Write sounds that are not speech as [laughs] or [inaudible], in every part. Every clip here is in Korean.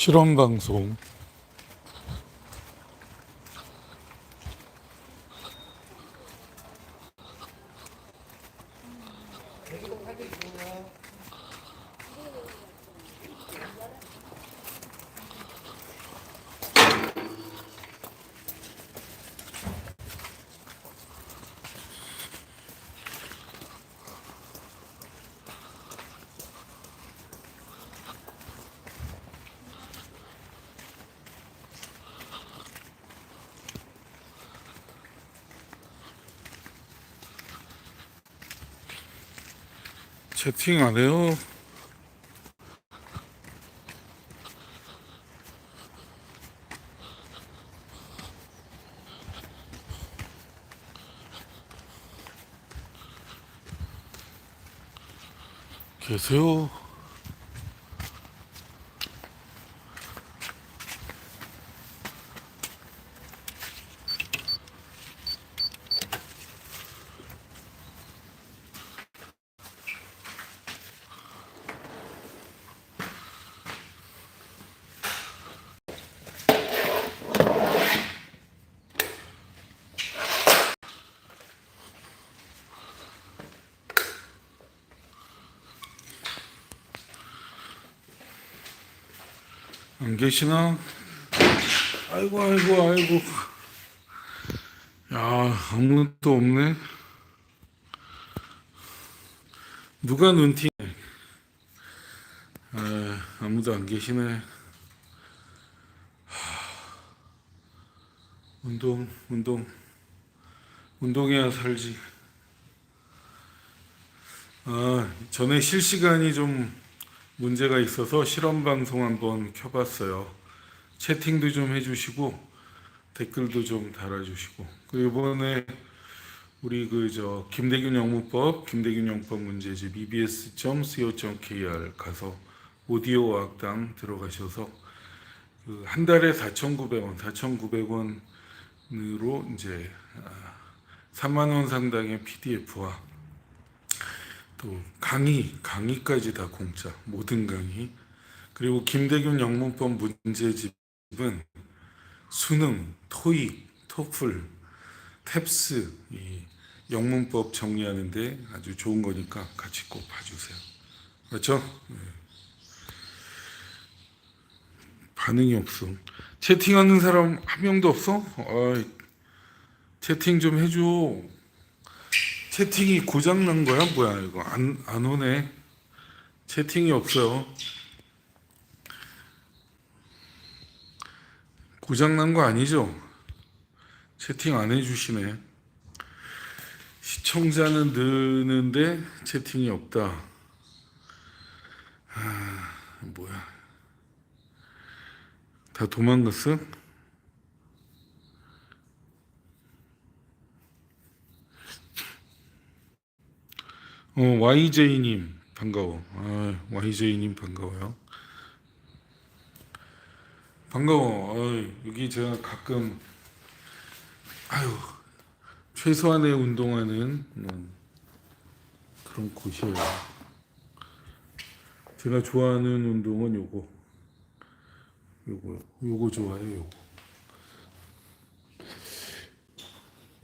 실험 방송 채팅 안 해요. 계세요. 안 계시나? 아이고 아이고 아이고. 야 아무것도 없네. 누가 눈팅? 아, 아무도 안 계시네. 하, 운동 운동 운동해야 살지. 아 전에 실시간이 좀 문제가 있어서 실험 방송 한번 켜봤어요. 채팅도 좀 해주시고 댓글도 좀 달아주시고 그리고 이번에 우리 그 저 김대균 영문법 김대균 영법 문제집 ebs.co.kr 가서 오디오 학당 들어가셔서 그 한 달에 4,900원, 4,900원으로 이제 아, 3만 원 상당의 PDF와 또 강의, 강의까지 다 공짜, 모든 강의. 그리고 김대균 영문법 문제집은 수능, 토익, 토플, 탭스 이 영문법 정리하는데 아주 좋은 거니까 같이 꼭 봐주세요. 그렇죠? 네. 반응이 없어. 채팅하는 사람 한 명도 없어? 어이, 채팅 좀 해줘. 채팅이 고장 난 거야? 뭐야 이거? 안 안 오네. 채팅이 없어요 고장 난 거 아니죠? 채팅 안 해주시네. 시청자는 느는데 채팅이 없다. 아 뭐야. 다 도망갔어? 어, YJ님 반가워. 아, YJ님 반가워요. 반가워. 어이, 여기 제가 가끔 아유 최소한의 운동하는 음, 그런 곳이에요. 제가 좋아하는 운동은 요거, 요거, 요거 좋아해요.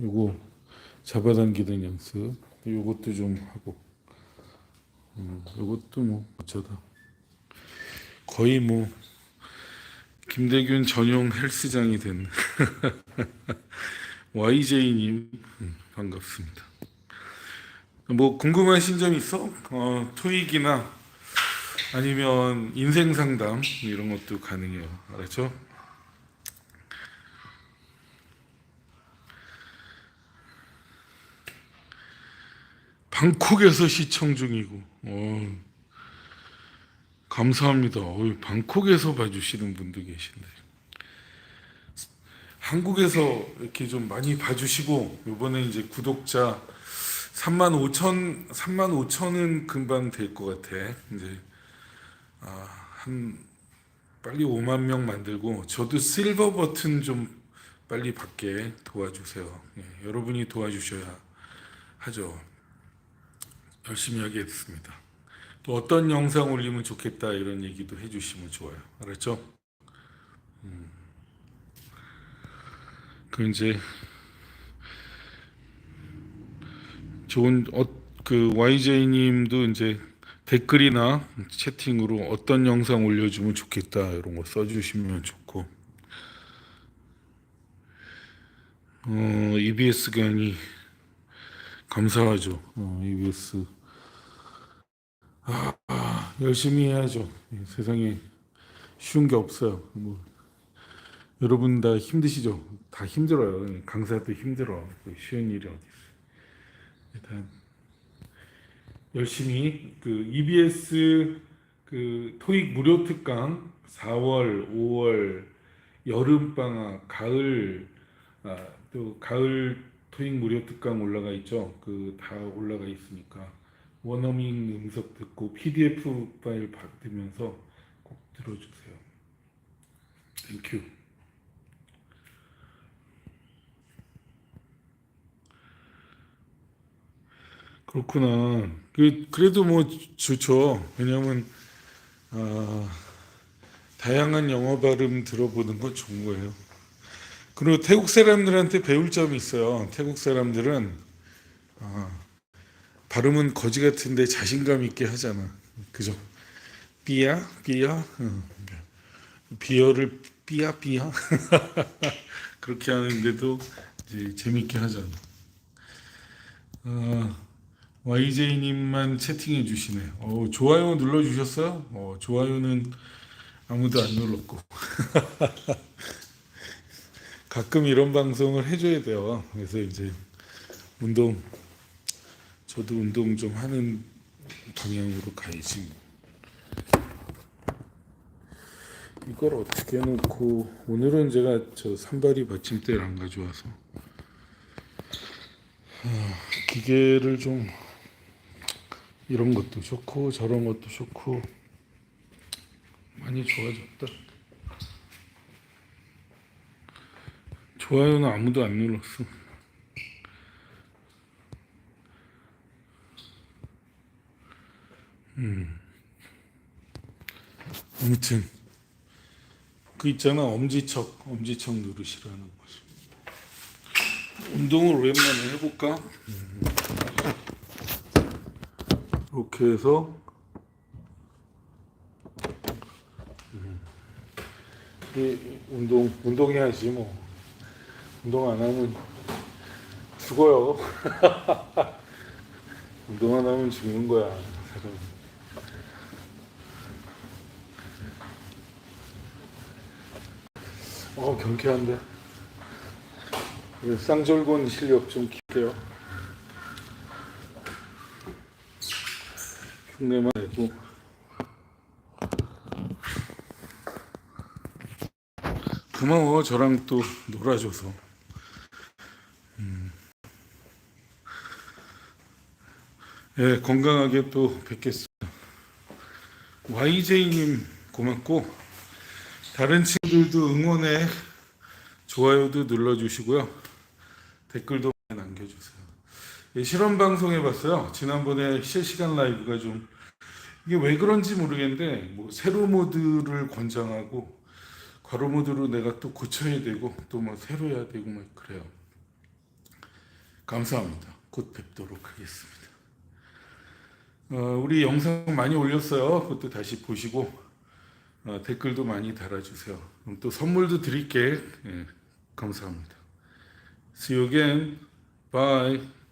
요거, 요거 잡아당기는 연습. 요것도 좀 하고. 음, 이것도 뭐 어쩌다 거의 뭐 김대균 전용 헬스장이 된 [laughs] YJ님 음, 반갑습니다. 뭐 궁금하신 점 있어? 어, 토익이나 아니면 인생 상담 이런 것도 가능해요. 알았죠? 방콕에서 시청 중이고. 어, 감사합니다. 어이, 방콕에서 봐주시는 분도 계신데. 한국에서 이렇게 좀 많이 봐주시고 이번에 이제 구독자 3만 5천 3만 5천은 금방 될 것 같아. 이제 아, 한 빨리 5만 명 만들고 저도 실버 버튼 좀 빨리 받게 도와주세요. 예, 여러분이 도와주셔야 하죠. 열심히 하겠습니다. 또 어떤 영상 올리면 좋겠다 이런 얘기도 해주시면 좋아요. 알았죠? 음. 그 이제 좋은 어, 그 YJ님도 이제 댓글이나 채팅으로 어떤 영상 올려주면 좋겠다 이런 거 써주시면 좋고 어, EBS 강의 감사하죠. 어, EBS 아, 아, 열심히 해야죠. 이 세상에 쉬운 게 없어요. 뭐 여러분 다 힘드시죠? 다 힘들어요. 강사도 힘들어. 쉬운 일이 어디 있어? 일단 열심히 그 EBS 그 토익 무료 특강 4월, 5월 여름 방학, 가을 아, 또 가을 토익 무료 특강 올라가 있죠. 그 다 올라가 있으니까 원어밍 음석 듣고 PDF 파일 받으면서 꼭 들어주세요. 땡큐. 그렇구나. 그 그래도 뭐 좋죠. 왜냐하면 아, 다양한 영어 발음 들어보는 건 좋은 거예요. 그리고 태국 사람들한테 배울 점이 있어요. 태국 사람들은 아, 발음은 거지 같은데 자신감 있게 하잖아. 그죠? 삐야 삐야 응. 비어를 삐야 삐야 [laughs] 그렇게 하는데도 이제 재밌게 하잖아. 어, YJ님만 채팅해 주시네. 어, 좋아요 눌러 주셨어요? 어, 좋아요는 아무도 안 눌렀고. [laughs] 가끔 이런 방송을 해줘야 돼요. 그래서 이제 운동, 저도 운동 좀 하는 방향으로 가야지. 이걸 어떻게 해놓고 오늘은 제가 저 산발이 받침대를 안 가져와서 기계를 좀 이런 것도 좋고 저런 것도 좋고 많이 좋아졌다. 좋아요는 아무도 안 눌렀어. 음. 아무튼 그 있잖아 엄지척 엄지척 누르시라는 거지. 운동을 오랜만에 해볼까? 이렇게 해서 음. 이 운동 운동해야지 뭐 운동 안 하면 죽어요. [laughs] 운동 안 하면 죽는 거야 사람. 어 경쾌한데. 쌍절곤 실력 좀 킬게요. 흉내만 내고. 고마워 저랑 또 놀아줘서. 음. 예, 건강하게 또 뵙겠습니다. YJ님 고맙고 다른 친구들도 응원해 좋아요도 눌러주시고요. 댓글도 남겨주세요. 예, 실험 방송 해봤어요. 지난번에 실시간 라이브가 좀 이게 왜 그런지 모르겠는데 뭐 세로 모드를 권장하고 괄호 모드로 내가 또 고쳐야 되고 또 뭐 새로 해야 되고 막 그래요. 감사합니다. 곧 뵙도록 하겠습니다. 어, 우리 영상 많이 올렸어요. 그것도 다시 보시고 어, 댓글도 많이 달아주세요. 또 선물도 드릴게. 예, 감사합니다. See you again. Bye.